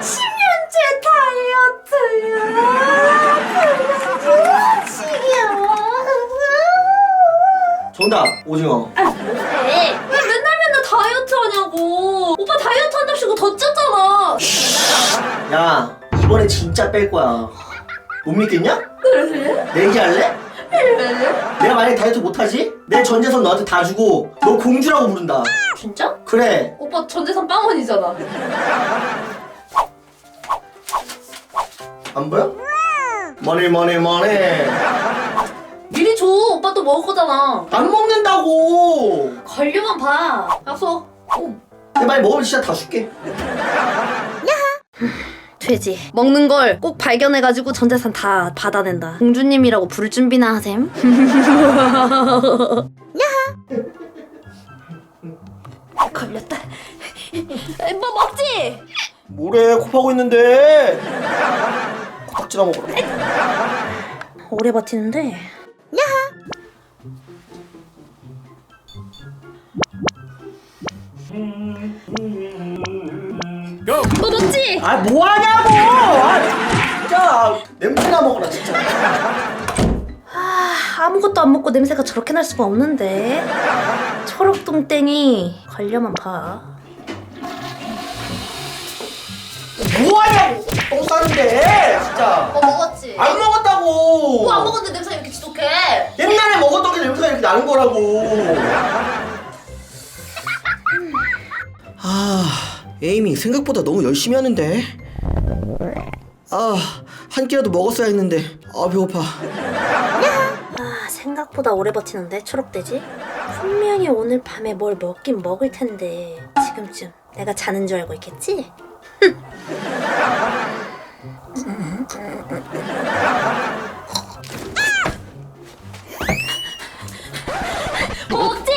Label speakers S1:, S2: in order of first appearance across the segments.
S1: 10년째 다이어트야.
S2: 정답 오징어.
S1: 왜? 왜 맨날 맨날 다이어트 하냐고. 오빠 다이어트 한답시고 더 쪘잖아.
S2: 야 이번에 진짜 뺄 거야. 못 믿겠냐?
S1: 그래?
S2: 내기할래?
S1: 그래?
S2: 내가 만약에 다이어트 못하지? 내 전재산 너한테 다 주고 너 공주라고 부른다.
S1: 진짜?
S2: 그래.
S1: 오빠 전재산 빵원이잖아.
S2: 안 보여? 머니 머니 머니.
S1: 미리 줘. 오빠 또 먹을 거잖아.
S2: 안 먹는다고.
S1: 걸려만 봐. 약속. 오.
S2: 내말 먹으면 진짜 다 줄게.
S1: 돼지 먹는 걸 꼭 발견해가지고 전 재산 다 받아낸다 공주님이라고 부를 준비나 하셈 야하 걸렸다 뭐 먹지?
S2: 뭐래 코 파고 있는데. 코딱지나 먹어라.
S1: 오래 버티는데 야하 뭐 먹지?
S2: 아 뭐하냐고! 아 진짜 냄새나 먹어라 진짜.
S1: 아, 아무것도 안 먹고 냄새가 저렇게 날 수가 없는데 초록똥땡이 걸려만 봐
S2: 뭐하냐고! 똥 싸는데 진짜.
S1: 뭐 먹었지?
S2: 안 먹었다고.
S1: 뭐안 먹었는데 냄새가 이렇게 지독해?
S2: 옛날에 먹었던 게 냄새가 이렇게 나는 거라고. 아, 에이미 생각보다 너무 열심히 하는데. 아, 한 끼라도 먹었어야 했는데. 아, 배고파.
S1: 아 생각보다 오래 버티는데 초록돼지? 분명히 오늘 밤에 뭘 먹긴 먹을 텐데 지금쯤 내가 자는 줄 알고 있겠지? 뭐 먹지?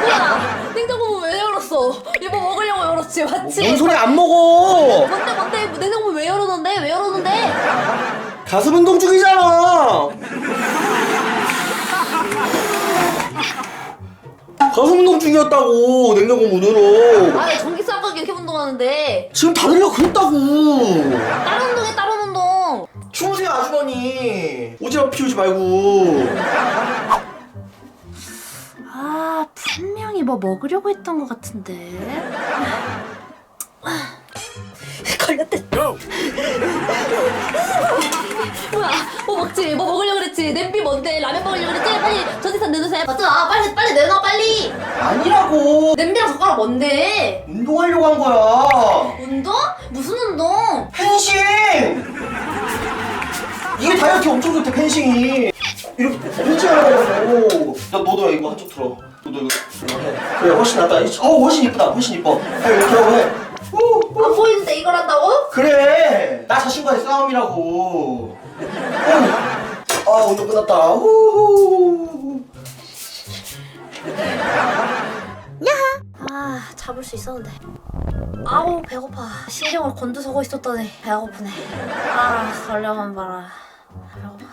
S1: 뭐야 냉장고 왜 열었어? 이거 먹으려고 열었지 맞지?
S2: 뭔 소리 안 먹어!
S1: 뭔데 뭔데 냉장고 왜 열어놓는데? 왜 열어놓는데?
S2: 가슴 운동 중이잖아! 가슴 운동 중이었다고, 냉장고 문으로.
S1: 아까 이렇게 운동하는데
S2: 지금 다들 다 그랬다고!
S1: 다른 운동해 다른 운동
S2: 주무세요, 아주머니! 오지랖 피우지 말고.
S1: 아 분명히 뭐 먹으려고 했던 것 같은데 걸렸다 뭐 먹지 뭐 먹으려고 그랬지 냄비 뭔데 라면 먹으려고 그랬지 빨리 전세산 내놓으세요 맞잖아 빨리 빨리 내놔 빨리
S2: 아니라고!
S1: 냄비랑 젓가락 뭔데
S2: 운동하려고 한 거야!
S1: 운동? 무슨 운동?
S2: 펜싱! 이게 다이어트 엄청 좋대, 펜싱이. 이렇게 펜싱 하라고. 야, 너도 이거 한쪽 들어. 너도 이거. 그래, 훨씬 낫다. 어, 훨씬 이쁘다. 훨씬 이뻐. 야, 이렇게 하고 해. 오, 오.
S1: 안 보이는데 이걸 한다고?
S2: 그래! 나 자신과의 싸움이라고. 오. 아, 운동 끝났다. 우.
S1: 아 잡을 수 있었는데 아우 배고파 신경을 곤두서고 있었더니 배가 고프네 아 걸려만 봐라 배고파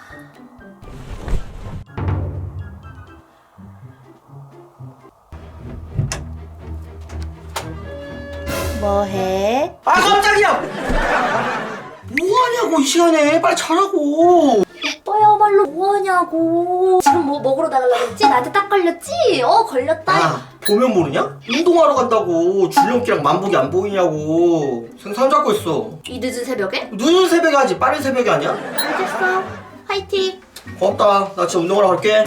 S1: 뭐해?
S2: 아, 깜짝이야! 뭐하냐고, 이 시간에. 빨리 자라고.
S1: 오빠야말로 뭐하냐고 지금 뭐 먹으러 나가려고 했지? 나한테 딱 걸렸지? 어 걸렸다
S2: 아, 보면 모르냐? 운동하러 간다고 줄넘기랑 만복이 안 보이냐고 생선 잡고 있어
S1: 이 늦은 새벽에?
S2: 늦은 새벽에 하지 빠른 새벽이 아니야?
S1: 알겠어 화이팅
S2: 고맙다 나 진짜 운동하러 갈게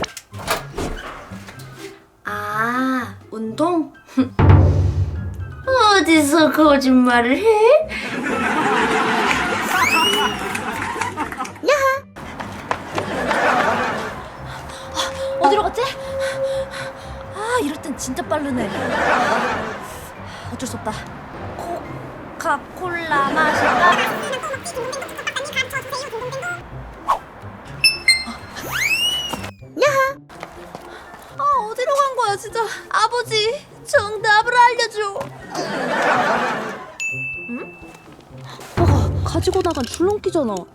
S1: 아, 운동? 어디서 거짓말을 해? 어디로 갔지? 아, 이럴 땐 진짜 빠르네. 어쩔 수 없다. 콕, 코카콜라 마실까? 아 어디로 간 거야 진짜 아버지 정답을 알려줘 응? 뭐가 가지고 나간 줄넘기잖아 어?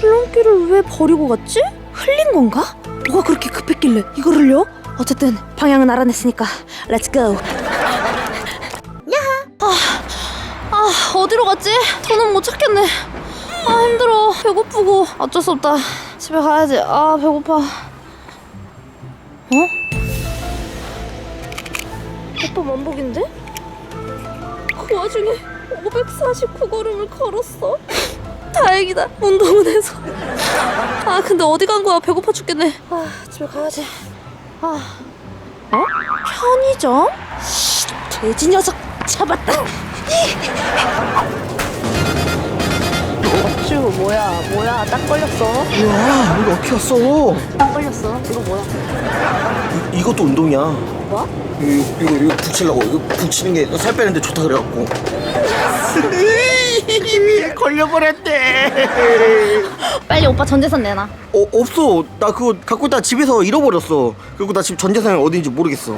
S1: 줄넘기를 왜 버리고 갔지? 흘린 건가? 뭐가 그렇게 급했길래 흘려? 어쨌든 방향은 알아냈으니까 렛츠 고 아, 아 어디로 갔지? 더는 못 찾겠네 아 힘들어 배고프고 어쩔 수 없다 집에 가야지 아 배고파 어? 오빠 만복인데? 그 와중에 549걸음을 걸었어 다행이다. 운동은 해서. 아 근데 어디 간 거야? 배고파 죽겠네. 아 집에 가야지. 아. 어? 편의점? 씨, 돼지 녀석 잡았다. 쭈 뭐야 뭐야? 딱 걸렸어.
S2: 우와 이거 어떻게 왔어?
S1: 딱 걸렸어. 이거 뭐야?
S2: 이, 이것도 운동이야.
S1: 뭐?
S2: 이거 이거 이거 붙이려고. 이거 붙이는 게 살 빼는데 좋다 그래갖고. 걸려버렸대.
S1: 빨리 오빠 전재산 내놔
S2: 어 없어. 나 그거 갖고 있다 집에서 잃어버렸어. 그리고 나 지금 전 재산이 어디인지 모르겠어.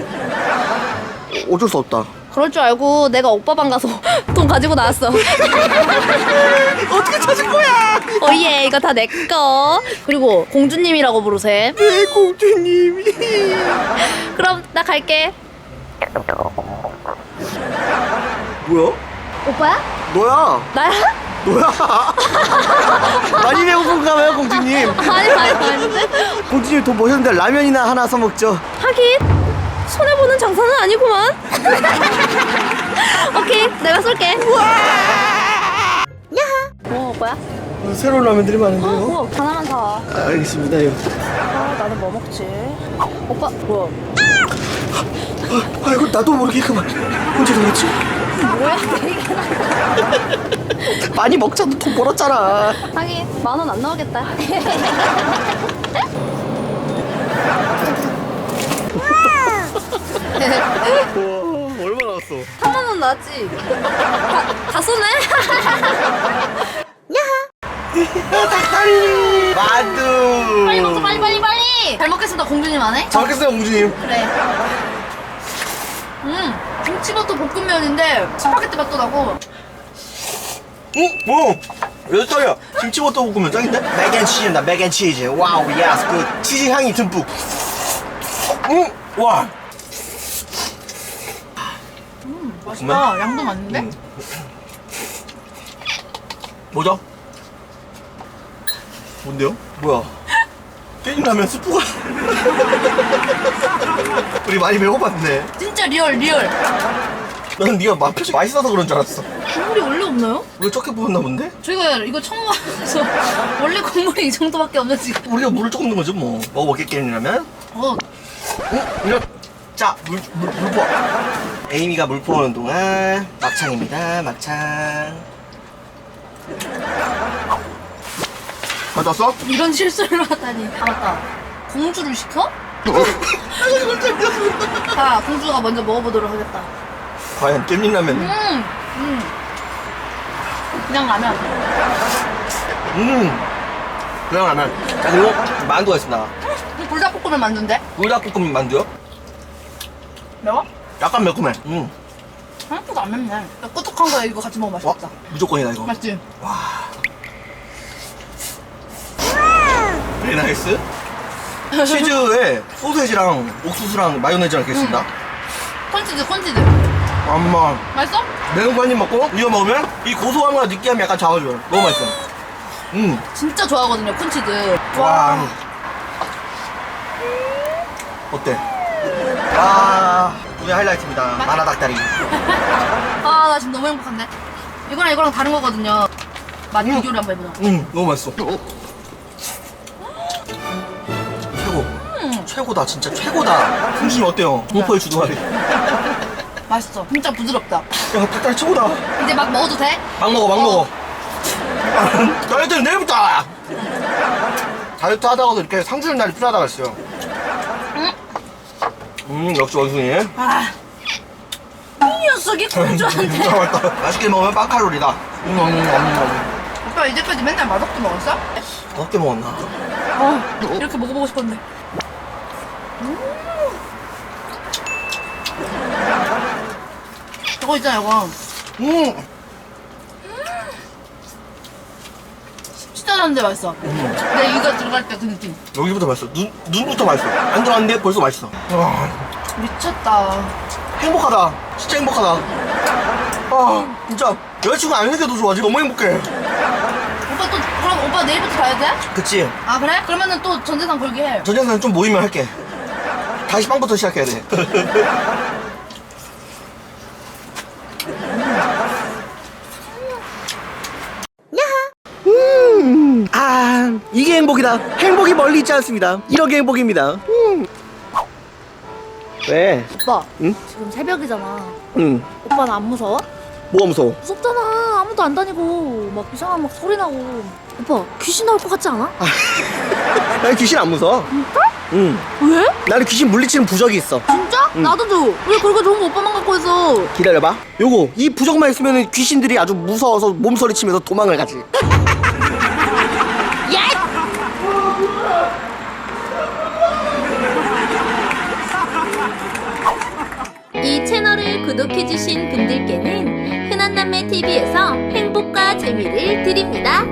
S2: 어쩔 수 없다.
S1: 그럴 줄 알고 내가 오빠 방 가서 돈 가지고 나왔어
S2: 어떻게 찾은 거야?
S1: 어예 이거 다내거 그리고 공주님이라고 부르세
S2: 네 공주님이.
S1: 그럼 나 갈게
S2: 뭐야?
S1: 오빠야?
S2: 너야?
S1: 나야?
S2: 너야? 많이 배고픈가 봐요 공주님.
S1: 아니 아니 아닌데
S2: 공주님 돈 버셨는데 라면이나 하나 사 먹죠.
S1: 하긴 손해보는 장사는 아니구만 오케이 내가 쏠게 뭐 오빠야?
S2: 새로운 라면들이 많은데요.
S1: 뭐 하나만 사
S2: 아, 알겠습니다. 이거.
S1: 아, 나는 뭐 먹지? 오빠 뭐야?
S2: 아, 이거 나도 모르게 그만. 언제 그랬지?
S1: 뭐야?
S2: 많이 먹자도 돈 벌었잖아.
S1: 하긴 만 원 안 나오겠다.
S2: 와, 얼마 나왔어?
S1: 3만 원 나왔지? 다, 다 쏘네?
S2: 만두.
S1: 빨리 먹자 빨리 빨리 빨리. 잘 먹겠습니다 공주님 안 해?
S2: 잘 먹겠어요, 공주님.
S1: 그래. 음 김치버터 볶음면인데 스파게티 맛도 나고.
S2: 응? 뭐? 몇 살이야? 김치버터 볶으면 짱인데? 맥앤치즈다, 맥앤치즈. 와우, 예스, 그 치즈 향이 듬뿍. 응? 와.
S1: 맛있다. 양도 많은데?
S2: 음. 뭐죠? 뭔데요? 뭐야? 깻잎라면 스프가 우리 많이 배고팠네
S1: 진짜 리얼 리얼.
S2: 나는 네가 맛 표시 맛있어서 그런 줄 알았어
S1: 국물이 원래 없나요?
S2: 우리 적게 부었나 본데?
S1: 저희가 이거 처음 와서 원래 국물이 이 정도밖에 없는지.
S2: 우리가 물을 조금 넣은 거죠 뭐 먹어볼게 깻잎라면
S1: 어
S2: 응? 이거 자, 물, 물, 물 부어 에이미가 물 부어오는 동안 막창입니다 막창 가져왔어?
S1: 이런 실수를 하다니. 아 맞다. 공주를 시켜? 자 공주가 먼저 먹어보도록 하겠다.
S2: 과연 깻잎라면
S1: 음, 음. 그냥 라면.
S2: 음 그냥 라면 자 그리고 만두가 있습니다
S1: 불닭볶음면 만두인데?
S2: 불닭볶음 만두요?
S1: 매워?
S2: 약간 매콤해 음.
S1: 생각보다 안 맵네. 꾸덕한 거에 이거 같이 먹으면
S2: 와,
S1: 맛있겠다.
S2: 무조건이다 이거
S1: 맞지?
S2: 베리 나이스 치즈에 소세지랑 옥수수랑 마요네즈랑 이렇게 있습니다
S1: 콘치즈, 콘치즈.
S2: 엄마
S1: 맛있어?
S2: 매운 거 한 입 먹고 이거 먹으면 이 고소함과 느끼함이 약간 잡아줘요 너무 맛있어 음
S1: 진짜 좋아하거든요, 콘치즈.
S2: 와. 어때? 와, 오늘 하이라이트입니다. 마라 닭다리.
S1: 아, 나 지금 너무 행복한데? 이거랑 이거랑 다른 거거든요. 맛
S2: 음.
S1: 비교를 한번 해보자.
S2: 음, 너무 맛있어. 최고다, 진짜 최고다. 승준이 어때요? 공포의 주둥아리. 야,
S1: 맛있어. 진짜 부드럽다.
S2: 닭다리 최고다.
S1: 이제 막 먹어도 돼?
S2: 막 먹어, 막 먹어. 다이어트는 내일부터! 다이어트 하다가도 이렇게 상주는 날이 필요하다고 했어요. 음, 역시 원숭이.
S1: 아, 이 녀석이 공주한테
S2: 진짜 맛있다. 맛있게 먹으면 빵칼로리다. 음, 음, 음, 음.
S3: 오빠 이제까지 맨날 맛없게 먹었어?
S2: 어떻게 먹었나?
S1: 아 이렇게 먹어보고 싶었는데
S3: 저거 있잖아 이거
S2: 음.
S3: 진짜 잘하는데 맛있어 내 이가 들어갈 때 그 느낌
S2: 여기부터 맛있어. 눈, 눈부터 맛있어. 안 들어갔는데 벌써 맛있어. 와,
S3: 미쳤다
S2: 행복하다. 진짜 행복하다. 아, 진짜 여자친구 안 생겨도 좋아. 지금 너무 행복해.
S3: 오빠 또 그럼 오빠 내일부터 가야 돼?
S2: 그치?
S3: 아 그래? 그러면은 또 전재산 걸게 해
S2: 전쟁사는 좀 모이면 할게. 다시 빵부터 시작해야 돼. 음, 아, 이게 행복이다. 행복이 멀리 있지 않습니다. 이런 게 행복입니다. 음. 왜?
S1: 오빠
S2: 응?
S1: 지금 새벽이잖아
S2: 응.
S1: 오빠는 안 무서워?
S2: 뭐가 무서워?
S1: 무섭잖아 아무도 안 다니고 막 이상한 막 소리 나고 오빠 귀신 나올 것 같지 않아?
S2: 난 귀신 안 무서워.
S1: 진짜?
S2: 응.
S1: 왜?
S2: 나는 귀신 물리치는 부적이 있어.
S1: 진짜? 나도 줘. 왜 그렇게 좋은 거 오빠만 갖고 있어?
S2: 기다려봐. 요거 이 부적만 있으면 귀신들이 아주 무서워서 몸소리 치면서 도망을 가지.
S4: 이 채널을 구독해주신 분들께는 흔한남매 TV에서 행복과 재미를 드립니다.